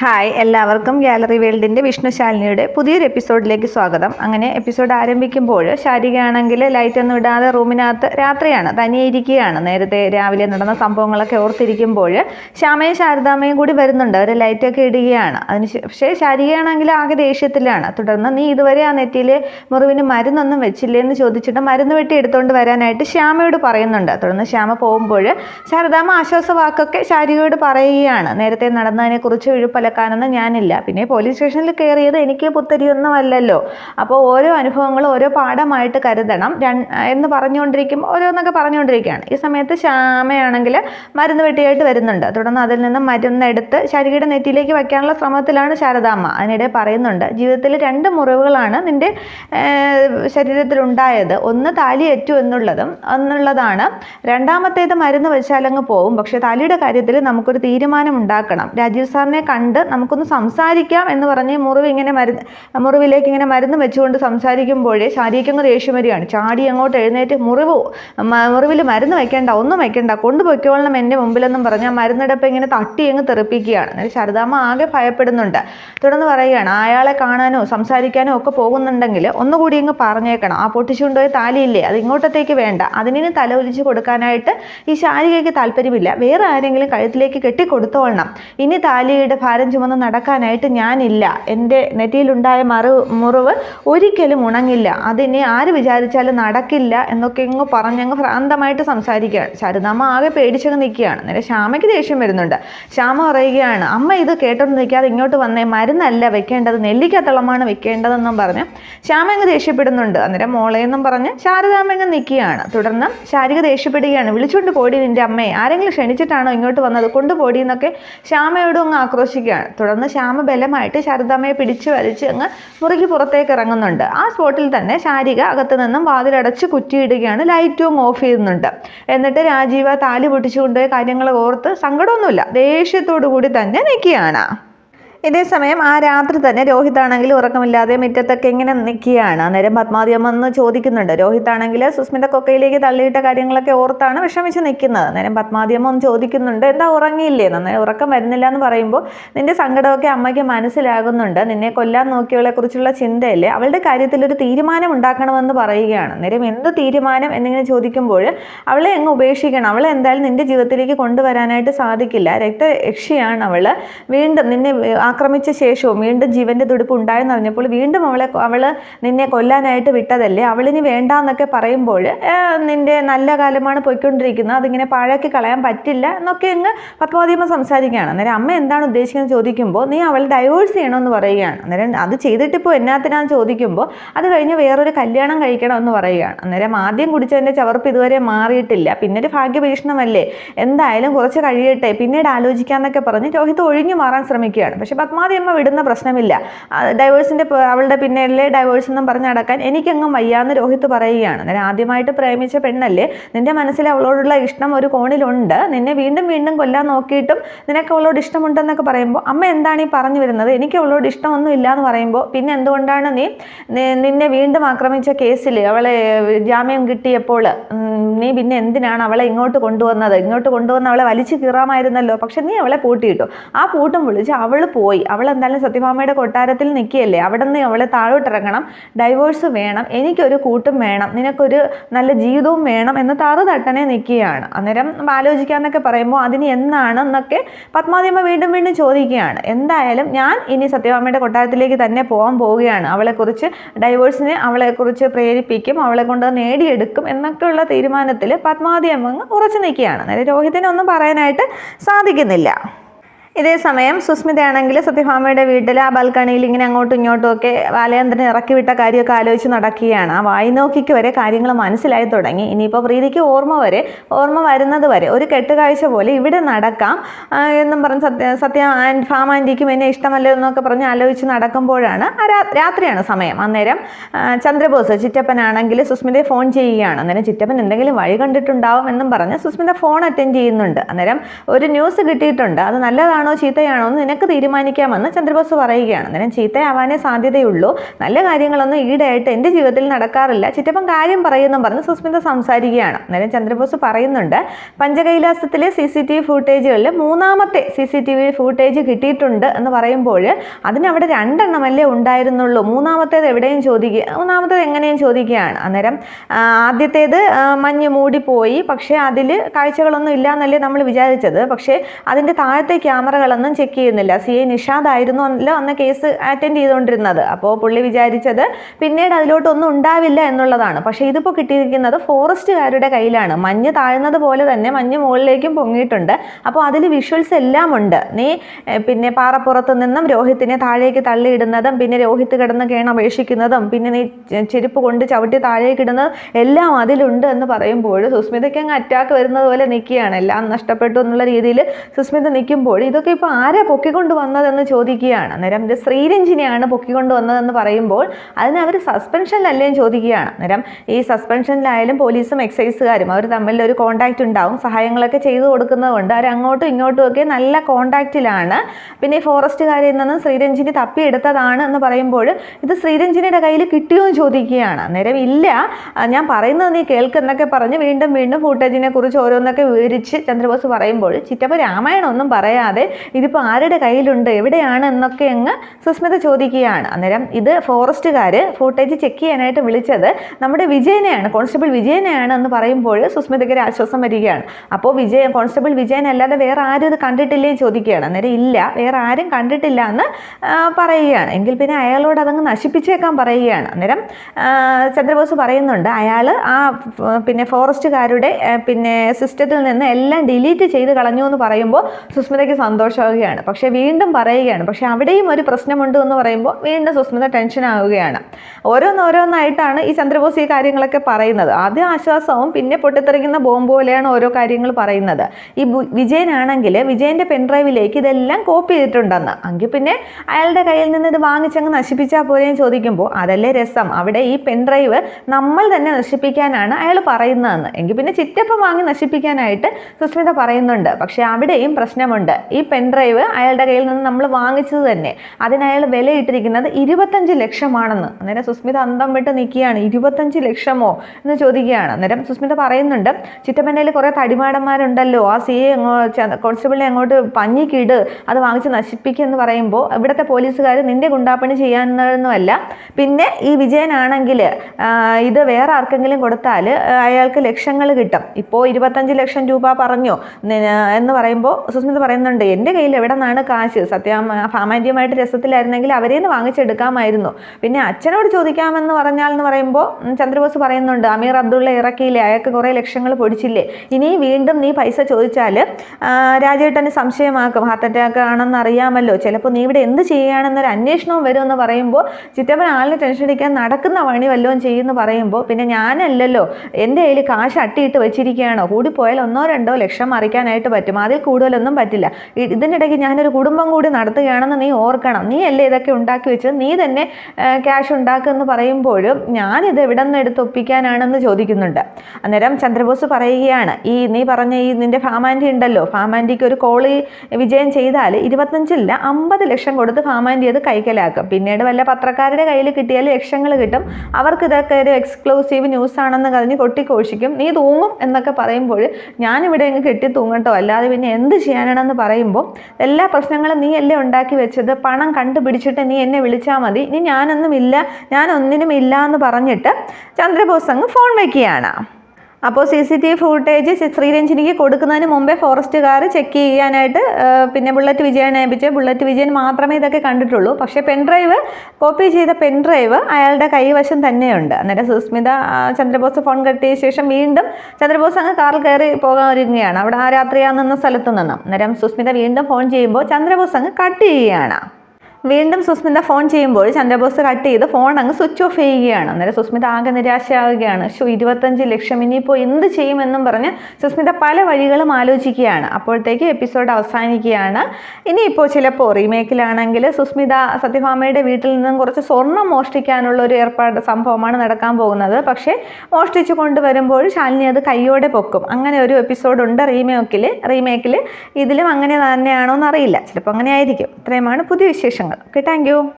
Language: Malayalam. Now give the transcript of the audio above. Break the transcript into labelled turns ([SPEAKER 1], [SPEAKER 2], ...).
[SPEAKER 1] ഹായ് എല്ലാവർക്കും ഗാലറി വേൾഡിന്റെ വിഷ്ണുശാലിനിയുടെ പുതിയൊരു എപ്പിസോഡിലേക്ക് സ്വാഗതം. അങ്ങനെ എപ്പിസോഡ് ആരംഭിക്കുമ്പോൾ ശാരികയാണെങ്കിൽ ലൈറ്റ് ഒന്നും ഇടാതെ റൂമിനകത്ത് രാത്രിയാണ് തനിയെ ഇരിക്കുകയാണ് നേരത്തെ രാവിലെ നടന്ന സംഭവങ്ങളൊക്കെ ഓർത്തിരിക്കുമ്പോൾ ശ്യാമയും ശാരദാമയും കൂടി വരുന്നുണ്ട്. അവർ ലൈറ്റൊക്കെ ഇടുകയാണ്. അതിന് പക്ഷേ ശാരികയാണെങ്കിൽ ആകെ ദേഷ്യത്തിലാണ്. തുടർന്ന് നീ ഇതുവരെ ആ നെറ്റിയിൽ മുറിവിന് മരുന്നൊന്നും വെച്ചില്ലേ എന്ന് ചോദിച്ചിട്ട് മരുന്ന് വെട്ടി എടുത്തുകൊണ്ട് വരാനായിട്ട് ശ്യാമയോട് പറയുന്നുണ്ട്. തുടർന്ന് ശ്യാമ പോകുമ്പോൾ ശാരദാമ ആശ്വാസവാക്കൊക്കെ ശാരികയോട് പറയുകയാണ്. നേരത്തെ നടന്നതിനെക്കുറിച്ച് ഇഴുപ്പലക്കാനൊന്നും ഞാനില്ല. പിന്നെ പോലീസ് സ്റ്റേഷനിൽ കയറിയത് എനിക്ക് പുത്തരിയൊന്നും അല്ലല്ലോ. അപ്പോൾ ഓരോ അനുഭവങ്ങളും ഓരോ പാഠമായിട്ട് കരുതണം. എന്ന് പറഞ്ഞുകൊണ്ടിരിക്കും ഓരോന്നൊക്കെ പറഞ്ഞുകൊണ്ടിരിക്കുകയാണ്. ഈ സമയത്ത് ശ്യാമയാണെങ്കിൽ മരുന്ന് വെട്ടിയായിട്ട് വരുന്നുണ്ട്. തുടർന്ന് അതിൽ നിന്ന് മരുന്നെടുത്ത് ശരിയുടെ നെറ്റിയിലേക്ക് വയ്ക്കാനുള്ള ശ്രമത്തിലാണ് ശാരദാമ്മ. അതിനിടെ പറയുന്നുണ്ട് ജീവിതത്തിൽ രണ്ട് മുറിവുകളാണ് നിന്റെ ശരീരത്തിലുണ്ടായത് ഒന്ന് താലി ഏറ്റു എന്നുള്ളതും എന്നുള്ളതാണ്. രണ്ടാമത്തേത് മരുന്ന് വെച്ചാലങ്ങ് പോകും പക്ഷേ താലിയുടെ കാര്യത്തിൽ നമുക്കൊരു തീരുമാനം ഉണ്ടാക്കണം. രാജീവ് സാറിനെ കണ്ട് നമുക്കൊന്ന് സംസാരിക്കാം എന്ന് പറഞ്ഞ് മുറിവ് ഇങ്ങനെ മരുന്ന് മുറിവിലേക്ക് ഇങ്ങനെ മരുന്ന് വെച്ചുകൊണ്ട് സംസാരിക്കുമ്പോഴേ ശാരീരികം ദേഷ്യം വരികയാണ് ചാടി അങ്ങോട്ട് എഴുന്നേറ്റ് മുറിവ് മുറിവിൽ മരുന്ന് വയ്ക്കേണ്ട ഒന്നും വയ്ക്കേണ്ട കൊണ്ടുപോയിക്കോളണം എന്റെ മുമ്പിലെന്നും പറഞ്ഞ് ആ മരുന്നെടുപ്പ് ഇങ്ങനെ തട്ടി അങ്ങ് തെറിപ്പിക്കുകയാണ്. അങ്ങനെ ശാരദാമ്മ ആകെ ഭയപ്പെടുന്നുണ്ട്. തുടർന്ന് പറയുകയാണ് അയാളെ കാണാനോ സംസാരിക്കാനോ ഒക്കെ പോകുന്നുണ്ടെങ്കിൽ ഒന്നുകൂടി ഇങ്ങ് പറഞ്ഞേക്കണം. ആ പൊട്ടിച്ചുകൊണ്ടുപോയ താലിയില്ലേ അത് ഇങ്ങോട്ടത്തേക്ക് വേണ്ട. അതിന് തല ഒലിച്ച് കൊടുക്കാനായിട്ട് ഈ ശാരികയ്ക്ക് താല്പര്യമില്ല. വേറെ ആരെങ്കിലും കഴുത്തിലേക്ക് കെട്ടിക്കൊടുത്തോളണം. ഇനി താലിയുടെ ഭാരം ചുമന്ന് നടക്കാനായിട്ട് ഞാനില്ല. എന്റെ നെറ്റിയിലുണ്ടായ മറു മുറിവ് ഒരിക്കലും ഉണങ്ങില്ല. അതിനെ ആര് വിചാരിച്ചാലും നടക്കില്ല എന്നൊക്കെ ഇങ്ങ് പറഞ്ഞങ്ങ് ഭ്രാന്തമായിട്ട് സംസാരിക്കുകയാണ് ശാരദാമ്മ ആകെ പേടിച്ചങ്ങ് നിൽക്കുകയാണ്. നേരെ ശ്യാമയ്ക്ക് ദേഷ്യം വരുന്നുണ്ട്. ശ്യാമ പറയുകയാണ് അമ്മ ഇത് കേട്ടോണ്ട് നിൽക്കാതെ ഇങ്ങോട്ട് വന്നേ മരുന്നല്ല വെക്കേണ്ടത് നെല്ലിക്കത്തളമാണ് വെക്കേണ്ടതെന്നും പറഞ്ഞ് ശ്യാമ അങ്ങ് ദേഷ്യപ്പെടുന്നുണ്ട്. അന്നേരം മോളെയെന്നും പറഞ്ഞ് ശാരദാമ്മ അങ്ങ് നിൽക്കുകയാണ്. തുടർന്ന് ശാരിക ദേഷ്യപ്പെടുകയാണ് വിളിച്ചുകൊണ്ട് പോടി നിന്റെ അമ്മയെ. ആരെങ്കിലും ക്ഷണിച്ചിട്ടാണോ ഇങ്ങോട്ട് വന്നത്? കൊണ്ടുപോടി എന്നൊക്കെ ശ്യാമയോടും അങ്ങ് ആക്രോശിക്കുകയാണ്. തുടർന്ന് ശ്യാമ ബലമായിട്ട് ശാരദാമ്മയെ പിടിച്ചു വലിച്ച് അങ്ങ് മുറിക്ക് പുറത്തേക്ക് ഇറങ്ങുന്നുണ്ട്. ആ സ്പോട്ടിൽ തന്നെ ശാരിക അകത്ത് നിന്നും വാതിലടച്ച് കുറ്റിയിടുകയാണ്. ലൈറ്റും ഓഫ് ചെയ്യുന്നുണ്ട്. എന്നിട്ട് രാജീവ താലി പൊട്ടിച്ചുകൊണ്ട് കാര്യങ്ങൾ ഓർത്ത് സങ്കടമൊന്നുമില്ല. ദേഷ്യത്തോടു കൂടി തന്നെ നിൽക്കുകയാണ്. ഇതേ സമയം ആ രാത്രി തന്നെ രോഹിത് ആണെങ്കിൽ ഉറക്കമില്ലാതെ മുറ്റത്തൊക്കെ ഇങ്ങനെ നിൽക്കുകയാണ്. അന്നേരം പത്മാവതി അമ്മ ഒന്ന് ചോദിക്കുന്നുണ്ട്. രോഹിത് ആണെങ്കിൽ സുസ്മിത കൊക്കയിലേക്ക് തള്ളിയിട്ട കാര്യങ്ങളൊക്കെ ഓർത്താണ് വിഷമിച്ച് നിൽക്കുന്നത്. അന്നേരം പത്മാവതി ഒന്ന് ചോദിക്കുന്നുണ്ട്. എന്താ ഉറങ്ങിയില്ലേ? അന്നേരം ഉറക്കം വരുന്നില്ല എന്ന് പറയുമ്പോൾ നിന്റെ സങ്കടമൊക്കെ അമ്മയ്ക്ക് മനസ്സിലാകുന്നുണ്ട്. നിന്നെ കൊല്ലാൻ നോക്കിയവളെ കുറിച്ചുള്ള ചിന്തയല്ലേ? അവളുടെ കാര്യത്തിൽ ഒരു തീരുമാനം ഉണ്ടാക്കണമെന്ന് പറയുകയാണ്. അന്നേരം എന്ത് തീരുമാനം എന്നിങ്ങനെ ചോദിക്കുമ്പോൾ അവളെ അങ്ങ് ഉപേക്ഷിക്കണം. അവളെ എന്തായാലും നിന്റെ ജീവിതത്തിലേക്ക് കൊണ്ടുവരാനായിട്ട് സാധിക്കില്ല. രക്തരക്ഷയാണ് അവൾ വീണ്ടും നിന്നെ ആക്രമിച്ച ശേഷവും വീണ്ടും ജീവന്റെ തുടിപ്പ് ഉണ്ടായെന്ന് അറിഞ്ഞപ്പോൾ വീണ്ടും അവളെ അവൾ നിന്നെ കൊല്ലാനായിട്ട് വിട്ടതല്ലേ? അവളിനി വേണ്ടാന്നൊക്കെ പറയുമ്പോൾ നിന്റെ നല്ല കാലമാണ് പോയിക്കൊണ്ടിരിക്കുന്നത്. അതിങ്ങനെ പാഴാക്കി കളയാൻ പറ്റില്ല. എന്നൊക്കെ അങ്ങ് പത്മാവതിയമ്മ സംസാരിക്കുകയാണ്. അന്നേരം അമ്മ എന്താണ് ഉദ്ദേശിക്കുന്നത് ചോദിക്കുമ്പോൾ നീ അവൾ ഡൈവോഴ്സ് ചെയ്യണമെന്ന് പറയുകയാണ്. അന്നേരം അത് ചെയ്തിട്ടിപ്പോൾ എന്നാത്തിനാന്ന് ചോദിക്കുമ്പോൾ അത് കഴിഞ്ഞ് വേറൊരു കല്യാണം കഴിക്കണമെന്ന് പറയുകയാണ്. അന്നേരം ആദ്യം കുടിച്ചതിന്റെ ചവർപ്പ് ഇതുവരെ മാറിയിട്ടില്ല. പിന്നെ ഒരു ഭാഗ്യഭീഷണമല്ലേ എന്തായാലും കുറച്ച് കഴിയട്ടെ. പിന്നീട് ആലോചിക്കാന്നൊക്കെ പറഞ്ഞ് രോഹിത് ഒഴിഞ്ഞു മാറാൻ ശ്രമിക്കുകയാണ്. പക്ഷെ പത്മാവതി അമ്മ വിടുന്ന പ്രശ്നമില്ല. ഡൈവേഴ്സിന്റെ അവളുടെ പിന്നിലെ ഡൈവേഴ്സ് എന്നും പറഞ്ഞ് നടക്കാൻ എനിക്കെങ്ങും വയ്യാന്ന് രോഹിത് പറയുകയാണ്. അന്നേരം ആദ്യമായിട്ട് പ്രേമിച്ച പെണ്ണല്ലേ? നിന്റെ മനസ്സിൽ അവളോടുള്ള ഇഷ്ടം ഒരു കോണിലുണ്ട്. നിന്നെ വീണ്ടും വീണ്ടും കൊല്ലാൻ നോക്കിയിട്ടും നിനക്ക് അവളോട് ഇഷ്ടമുണ്ടെന്നൊക്കെ പറയുമ്പോൾ അമ്മ എന്താണ് ഈ പറഞ്ഞു വരുന്നത്? എനിക്ക് അവളോട് ഇഷ്ടമൊന്നും ഇല്ല എന്ന് പറയുമ്പോൾ പിന്നെ എന്തുകൊണ്ടാണ് നീ നിന്നെ വീണ്ടും ആക്രമിച്ച കേസിൽ അവളെ ജാമ്യം കിട്ടിയപ്പോൾ നീ പിന്നെ എന്തിനാണ് അവളെ ഇങ്ങോട്ട് കൊണ്ടുവന്നത്? ഇങ്ങോട്ട് കൊണ്ടുവന്ന അവളെ വലിച്ചു കീറാമായിരുന്നല്ലോ. പക്ഷെ നീ അവളെ പൂട്ടിയിട്ടു. ആ പൂട്ടും വിളിച്ച് അവൾ പോയി അവൾ എന്തായാലും സത്യഭാമയുടെ കൊട്ടാരത്തിൽ നിൽക്കുകയല്ലേ? അവിടെ നിന്ന് അവളെ താഴോട്ടിറങ്ങണം. ഡൈവോഴ്സ് വേണം. എനിക്കൊരു കൂട്ടും വേണം. നിനക്കൊരു നല്ല ജീവിതവും വേണം എന്ന് താറ് തട്ടനെ നിൽക്കുകയാണ്. അന്നേരം ആലോചിക്കാന്നൊക്കെ പറയുമ്പോൾ അതിന് എന്നാണെന്നൊക്കെ പത്മാദിയമ്മ വീണ്ടും വീണ്ടും ചോദിക്കുകയാണ്. എന്തായാലും ഞാൻ ഇനി സത്യഭാമയുടെ കൊട്ടാരത്തിലേക്ക് തന്നെ പോകാൻ പോവുകയാണ്. അവളെക്കുറിച്ച് ഡൈവോഴ്സിനെ അവളെക്കുറിച്ച് പ്രേരിപ്പിക്കും. അവളെ കൊണ്ട് നേടിയെടുക്കും എന്നൊക്കെയുള്ള തീരുമാനത്തിൽ പത്മാവതി അമ്മ ഉറച്ചു നിൽക്കുകയാണ്. അന്നേരം രോഹിതിനൊന്നും പറയാനായിട്ട് സാധിക്കുന്നില്ല. ഇതേ സമയം സുസ്മിതയാണെങ്കിൽ സത്യഭാമയുടെ വീട്ടിൽ ആ ബാൽക്കണിയിൽ ഇങ്ങനെ അങ്ങോട്ടും ഇങ്ങോട്ടും ഒക്കെ ബാലചന്ദ്രൻ ഇറക്കി വിട്ട കാര്യമൊക്കെ ആലോചിച്ച് നടക്കുകയാണ്. ആ വായിനോക്കിക്ക് വരെ കാര്യങ്ങൾ മനസ്സിലായി തുടങ്ങി. ഇനിയിപ്പോൾ പ്രീതിക്ക് ഓർമ്മ വരെ ഓർമ്മ വരുന്നത് വരെ ഒരു കെട്ടുകാഴ്ച പോലെ ഇവിടെ നടക്കാം. എന്നും പറഞ്ഞ് സത്യ സത്യ ആൻഡ് ഫാം ആന്റിക്കും എന്നെ ഇഷ്ടമല്ലോ എന്നൊക്കെ പറഞ്ഞ് ആലോചിച്ച് നടക്കുമ്പോഴാണ് ആ രാത്രിയാണ് സമയം. അന്നേരം ചന്ദ്രബോസ് ചിറ്റപ്പനാണെങ്കിൽ സുസ്മിതയെ ഫോൺ ചെയ്യുകയാണ്. അന്നേരം ചിറ്റപ്പൻ എന്തെങ്കിലും വഴി കണ്ടിട്ടുണ്ടാവും എന്നും പറഞ്ഞ് സുസ്മിത ഫോൺ അറ്റൻഡ് ചെയ്യുന്നുണ്ട്. അന്നേരം ഒരു ന്യൂസ് കിട്ടിയിട്ടുണ്ട്. അത് നല്ലതാണോ നല്ലതാണോ ചീത്തയാണോ എന്ന് നിനക്ക് തീരുമാനിക്കാമെന്ന് ചന്ദ്രബോസ് പറയുകയാണ്. അന്നേരം ചീത്തയാവാനേ സാധ്യതയുള്ളൂ. നല്ല കാര്യങ്ങളൊന്നും ഈടായിട്ട് എന്റെ ജീവിതത്തിൽ നടക്കാറില്ല. ചിറ്റപ്പം കാര്യം പറയുമെന്നും പറഞ്ഞ് സുസ്മിത സംസാരിക്കുകയാണ്. അന്നേരം ചന്ദ്രബോസ് പറയുന്നുണ്ട് പഞ്ചകൈലാസത്തിലെ സി സി ടി വി ഫുട്ടേജുകളിൽ മൂന്നാമത്തെ C C T V footage കിട്ടിയിട്ടുണ്ട് എന്ന് പറയുമ്പോൾ അതിനവിടെ രണ്ടെണ്ണമല്ലേ ഉണ്ടായിരുന്നുള്ളൂ. മൂന്നാമത്തേത് എവിടെയും ചോദിക്കുക മൂന്നാമത്തേത് എങ്ങനെയും ചോദിക്കുകയാണ്. അന്നേരം ആദ്യത്തേത് മഞ്ഞ് മൂടിപ്പോയി. പക്ഷേ അതിൽ കാഴ്ചകളൊന്നും ഇല്ല എന്നല്ലേ നമ്മൾ വിചാരിച്ചത്. പക്ഷേ അതിന്റെ താഴത്തെ ക്യാമറകളൊന്നും ചെക്ക് ചെയ്യുന്നില്ല. സി എ നിഷാദ് അല്ലോ അന്ന് കേസ് അറ്റൻഡ് ചെയ്തുകൊണ്ടിരുന്നത്. അപ്പോൾ പുള്ളി വിചാരിച്ചത് പിന്നീട് അതിലോട്ടൊന്നും ഉണ്ടാവില്ല എന്നുള്ളതാണ്. പക്ഷേ ഇതിപ്പോൾ കിട്ടിയിരിക്കുന്നത് ഫോറസ്റ്റുകാരുടെ കയ്യിലാണ്. മഞ്ഞ് താഴ്ന്നത് പോലെ തന്നെ മഞ്ഞ് മുകളിലേക്കും പൊങ്ങിയിട്ടുണ്ട്. അപ്പോൾ അതിൽ വിഷ്വൽസ് എല്ലാം ഉണ്ട്. നീ പിന്നെ പാറപ്പുറത്ത് നിന്നും രോഹിത്തിനെ താഴേക്ക് തള്ളിയിടുന്നതും പിന്നെ രോഹിത്ത് കിടന്ന് കേണപേക്ഷിക്കുന്നതും പിന്നെ നീ ചെരുപ്പ് കൊണ്ട് ചവിട്ടി താഴേക്ക് ഇടുന്നതും എല്ലാം അതിലുണ്ട് എന്ന് പറയുമ്പോൾ സുസ്മിതയ്ക്ക് അങ്ങ് അറ്റാക്ക് വരുന്നത് പോലെ നിൽക്കുകയാണ്. എല്ലാം നഷ്ടപ്പെട്ടു എന്നുള്ള രീതിയിൽ സുസ്മിത നിൽക്കുമ്പോൾ ഇതൊക്കെ ഇപ്പോൾ ആരാ പൊക്കിക്കൊണ്ട് വന്നതെന്ന് ചോദിക്കുകയാണ്. അന്നേരം ഇത് ശ്രീരഞ്ജിനിയാണ് പൊക്കിക്കൊണ്ട് വന്നതെന്ന് പറയുമ്പോൾ അതിന് അവർ സസ്പെൻഷനിലല്ലേ ചോദിക്കുകയാണ്. അന്നേരം ഈ സസ്പെൻഷനിലായാലും പോലീസും എക്സൈസുകാരും അവർ തമ്മിൽ ഒരു കോണ്ടാക്റ്റ് ഉണ്ടാവും. സഹായങ്ങളൊക്കെ ചെയ്തു കൊടുക്കുന്നതുകൊണ്ട് അവർ അങ്ങോട്ടും ഇങ്ങോട്ടും ഒക്കെ നല്ല കോണ്ടാക്റ്റിലാണ് പിന്നെ ഈ ഫോറസ്റ്റുകാരിൽ നിന്ന് ശ്രീരഞ്ജിനി തപ്പിയെടുത്തതാണ് എന്ന് പറയുമ്പോൾ ഇത് ശ്രീരഞ്ജിനിയുടെ കയ്യിൽ കിട്ടിയോ എന്ന് ചോദിക്കുകയാണ്. അന്നേരം ഇല്ല ഞാൻ പറയുന്നത് നീ കേൾക്കെന്നൊക്കെ പറഞ്ഞ് വീണ്ടും വീണ്ടും ഫൂട്ടേജിനെ കുറിച്ച് ഓരോന്നൊക്കെ വിവരിച്ച് ചന്ദ്രബോസ് പറയുമ്പോൾ ചിറ്റപ്പ രാമായണം ഒന്നും പറയാതെ ഇതിപ്പോൾ ആരുടെ കയ്യിലുണ്ട്? എവിടെയാണ് എന്നൊക്കെ അങ്ങ് സുസ്മിത ചോദിക്കുകയാണ്. അന്നേരം ഇത് ഫോറസ്റ്റുകാർ ഫൂട്ടേജ് ചെക്ക് ചെയ്യാനായിട്ട് വിളിച്ചത് നമ്മുടെ വിജയനെയാണ്. കോൺസ്റ്റബിൾ വിജയനെയാണ് എന്ന് പറയുമ്പോൾ സുസ്മിതയ്ക്ക് ഒരു ആശ്വാസം വരികയാണ്. അപ്പോൾ വിജയ കോൺസ്റ്റബിൾ വിജയൻ അല്ലാതെ വേറെ ആരും ഇത് കണ്ടിട്ടില്ലേ ചോദിക്കുകയാണ്. അന്നേരം ഇല്ല വേറെ ആരും കണ്ടിട്ടില്ല എന്ന് പറയുകയാണ്. എങ്കിൽ പിന്നെ അയാളോട് അതങ്ങ് നശിപ്പിച്ചേക്കാൻ പറയുകയാണ്. അന്നേരം ചന്ദ്രബോസ് പറയുന്നുണ്ട് അയാൾ ആ പിന്നെ ഫോറസ്റ്റുകാരുടെ പിന്നെ സിസ്റ്റത്തിൽ നിന്ന് എല്ലാം ഡിലീറ്റ് ചെയ്ത് കളഞ്ഞു എന്ന് പറയുമ്പോൾ സുസ്മിതയ്ക്ക് സന്തോഷമാവുകയാണ്. പക്ഷേ വീണ്ടും പറയുകയാണ് പക്ഷേ അവിടെയും ഒരു പ്രശ്നമുണ്ട് എന്ന് പറയുമ്പോൾ വീണ്ടും സുസ്മിത ടെൻഷൻ ആവുകയാണ്. ഓരോന്നോരോന്നായിട്ടാണ് ഈ ചന്ദ്രബോസ് ഈ കാര്യങ്ങളൊക്കെ പറയുന്നത്. ആദ്യം ആശ്വാസവും പിന്നെ പൊട്ടിത്തെറിക്കുന്ന ബോംബ് പോലെയാണ് ഓരോ കാര്യങ്ങൾ പറയുന്നത്. ഈ വിജയനാണെങ്കിൽ വിജയന്റെ പെൻഡ്രൈവിലേക്ക് ഇതെല്ലാം കോപ്പി ചെയ്തിട്ടുണ്ടെന്ന്. എങ്കിൽ പിന്നെ അയാളുടെ കയ്യിൽ നിന്ന് ഇത് വാങ്ങിച്ചങ്ങ് നശിപ്പിച്ചാൽ പോലെയും ചോദിക്കുമ്പോൾ അതല്ലേ രസം. അവിടെ ഈ പെൻഡ്രൈവ് നമ്മൾ തന്നെ നശിപ്പിക്കാനാണ് അയാൾ പറയുന്നതെന്ന്. എങ്കിൽ പിന്നെ ചിറ്റപ്പം വാങ്ങി നശിപ്പിക്കാനായിട്ട് സുസ്മിത പറയുന്നുണ്ട്. പക്ഷേ അവിടെയും പ്രശ്നമുണ്ട്. ഈ പെൻഡ്രൈവ് അയാളുടെ കയ്യിൽ നിന്ന് നമ്മൾ വാങ്ങിച്ചത് തന്നെ. അതിന് അയാൾ വിലയിട്ടിരിക്കുന്നത് ഇരുപത്തഞ്ച് ലക്ഷമാണെന്ന്. അന്നേരം സുസ്മിത അന്തം വിട്ട് നിൽക്കുകയാണ്. ഇരുപത്തഞ്ച് ലക്ഷമോ എന്ന് ചോദിക്കുകയാണ്. അന്നേരം സുസ്മിത പറയുന്നുണ്ട് ചിറ്റപ്പന്റെ കുറേ തടിമാടന്മാരുണ്ടല്ലോ. ആ സി എ കോൺസ്റ്റബിളിനെ അങ്ങോട്ട് പഞ്ഞിക്കിട്. അത് വാങ്ങിച്ച് നശിപ്പിക്കുക എന്ന് പറയുമ്പോൾ ഇവിടുത്തെ പോലീസുകാർ നിന്റെ ഗുണ്ടാപ്പണി ചെയ്യാനൊന്നുമല്ല. പിന്നെ ഈ വിജയനാണെങ്കിൽ ഇത് വേറെ ആർക്കെങ്കിലും കൊടുത്താൽ അയാൾക്ക് ലക്ഷങ്ങൾ കിട്ടും. ഇപ്പോൾ ഇരുപത്തഞ്ച് ലക്ഷം രൂപ പറഞ്ഞു. എന്ന് പറയുമ്പോൾ സുസ്മിത പറയുന്നുണ്ട് എന്റെ കയ്യിൽ എവിടെ നിന്നാണ് കാശ്? സത്യം ഫാമാന്റിയുമായിട്ട് രസത്തിലായിരുന്നെങ്കിൽ അവരെ നിന്ന് വാങ്ങിച്ചെടുക്കാമായിരുന്നു. പിന്നെ അച്ഛനോട് ചോദിക്കാമെന്ന് പറഞ്ഞാൽ എന്ന് പറയുമ്പോൾ ചന്ദ്രബോസ് പറയുന്നുണ്ട് അമീർ അബ്ദുള്ള ഇറക്കിയില്ലേ അയാൾക്ക് കുറേ ലക്ഷങ്ങൾ പൊടിച്ചില്ലേ? ഇനി വീണ്ടും നീ പൈസ ചോദിച്ചാൽ രാജേട്ടന് സംശയമാക്കും. ഹാർട്ട് അറ്റാക്ക് ആണെന്ന് അറിയാമല്ലോ. ചിലപ്പോൾ നീ ഇവിടെ എന്ത് ചെയ്യുകയാണെന്നൊരു അന്വേഷണവും എന്ന് പറയുമ്പോൾ ചിറ്റപ്പൻ ആളിനെ ടെൻഷൻ അടിക്കാൻ നടക്കുന്ന പണി വല്ലതും ചെയ്യുമെന്ന് പറയുമ്പോൾ പിന്നെ ഞാനല്ലല്ലോ എന്റെ കയ്യിൽ കാശ് അട്ടിയിട്ട് വെച്ചിരിക്കുകയാണോ? കൂടിപ്പോയാൽ ഒന്നോ രണ്ടോ ലക്ഷം മറിക്കാനായിട്ട് പറ്റും. അതിൽ കൂടുതലൊന്നും പറ്റില്ല. ഇ- ഇതിനിടയ്ക്ക് ഞാനൊരു കുടുംബം കൂടി നടത്തുകയാണെന്ന് നീ ഓർക്കണം. നീ അല്ലേ ഇതൊക്കെ ഉണ്ടാക്കി വെച്ചത്? നീ തന്നെ ക്യാഷ് ഉണ്ടാക്കുമെന്ന് പറയുമ്പോഴും ഞാനിത് എവിടെ നിന്ന് എടുത്ത് ഒപ്പിക്കാനാണെന്ന് ചോദിക്കുന്നുണ്ട്. അന്നേരം ചന്ദ്രബോസ് പറയുകയാണ് ഈ നീ പറഞ്ഞ ഈ നിന്റെ ഫാമാന്റി ഉണ്ടല്ലോ. ഫാമാന്റിക്ക് ഒരു കോൾ വിജയം ചെയ്താൽ ഇരുപത്തഞ്ചില്ല അമ്പത് ലക്ഷം കൊടുത്ത് ഫാമാന്റി അത് കൈക്കലാക്കും. പിന്നീട് വല്ല പത്രക്കാരുടെ കയ്യിൽ കിട്ടിയാൽ ലക്ഷങ്ങൾ കിട്ടും. അവർക്ക് ഇതൊക്കെ ഒരു എക്സ്ക്ലൂസീവ് ന്യൂസ് ആണെന്ന് കറിഞ്ഞ് കൊട്ടിഘോഷിക്കും. നീ തൂങ്ങും എന്നൊക്കെ പറയുമ്പോൾ ഞാനിവിടെ അങ്ങ് കെട്ടി. തൂങ്ങട്ടോ അല്ലാതെ പിന്നെ എന്ത് ചെയ്യാനാണെന്ന് പറയുമ്പോൾ എല്ലാ പ്രശ്നങ്ങളും നീ അല്ലേ ഉണ്ടാക്കി വെച്ചത്? പണം കണ്ടുപിടിച്ചിട്ട് നീ എന്നെ വിളിച്ചാൽ മതി. ഇനി ഞാനൊന്നും ഇല്ല ഞാൻ ഒന്നിനും ഇല്ല എന്ന് പറഞ്ഞിട്ട് ചന്ദ്രബോസ് അങ്ങ് ഫോൺ വയ്ക്കുകയാണ് അപ്പോൾ C C T V footage ശ്രീരഞ്ജിനിക്ക് കൊടുക്കുന്നതിന് മുമ്പേ ഫോറസ്റ്റുകാർ ചെക്ക് ചെയ്യാനായിട്ട് പിന്നെ ബുള്ളറ്റ് വിജയനെ ഏൽപ്പിച്ച് ബുള്ളറ്റ് വിജയൻ മാത്രമേ ഇതൊക്കെ കണ്ടിട്ടുള്ളൂ. പക്ഷേ പെൻഡ്രൈവ് കോപ്പി ചെയ്ത പെൻഡ്രൈവ് അയാളുടെ കൈവശം തന്നെയുണ്ട്. അന്നേരം സുസ്മിത ചന്ദ്രബോസ് ഫോൺ കെട്ടിയ ശേഷം വീണ്ടും ചന്ദ്രബോസ് അങ്ങ് കാറിൽ കയറി പോകാൻ ഒരുങ്ങുകയാണ്. അവിടെ ആ രാത്രി ആ നിന്ന സ്ഥലത്ത് നിന്നും. അന്നേരം സുസ്മിത വീണ്ടും ഫോൺ ചെയ്യുമ്പോൾ ചന്ദ്രബോസ് അങ്ങ് കട്ട് ചെയ്യുകയാണ്. വീണ്ടും സുസ്മിത ഫോൺ ചെയ്യുമ്പോൾ ചന്ദ്രബോസ് കട്ട് ചെയ്ത് ഫോൺ അങ്ങ് സ്വിച്ച് ഓഫ് ചെയ്യുകയാണ്. അന്നേരം സുസ്മിത ആകെ നിരാശയാവുകയാണ്. ഷോ ഇരുപത്തഞ്ച് ലക്ഷം ഇനിയിപ്പോൾ എന്ത് ചെയ്യുമെന്നും പറഞ്ഞ് സുസ്മിത പല വഴികളും ആലോചിക്കുകയാണ്. അപ്പോഴത്തേക്ക് എപ്പിസോഡ് അവസാനിക്കുകയാണ്. ഇനിയിപ്പോൾ ചിലപ്പോൾ റീമേക്കിലാണെങ്കിൽ സുസ്മിത സത്യഭാമയുടെ വീട്ടിൽ നിന്നും കുറച്ച് സ്വർണം മോഷ്ടിക്കാനുള്ള ഒരു ഏർപ്പാട് സംഭവമാണ് നടക്കാൻ പോകുന്നത്. പക്ഷേ മോഷ്ടിച്ചു കൊണ്ടുവരുമ്പോൾ ശാലിനി അത് കൈയോടെ പൊക്കും. അങ്ങനെ ഒരു എപ്പിസോഡ് ഉണ്ട് റീമേക്കിൽ റീമേക്കിൽ ഇതിലും അങ്ങനെ തന്നെയാണോ എന്നറിയില്ല ചിലപ്പോൾ അങ്ങനെ ആയിരിക്കും ഇത്രയുമാണ് പുതിയ വിശേഷങ്ങൾ. Okay thank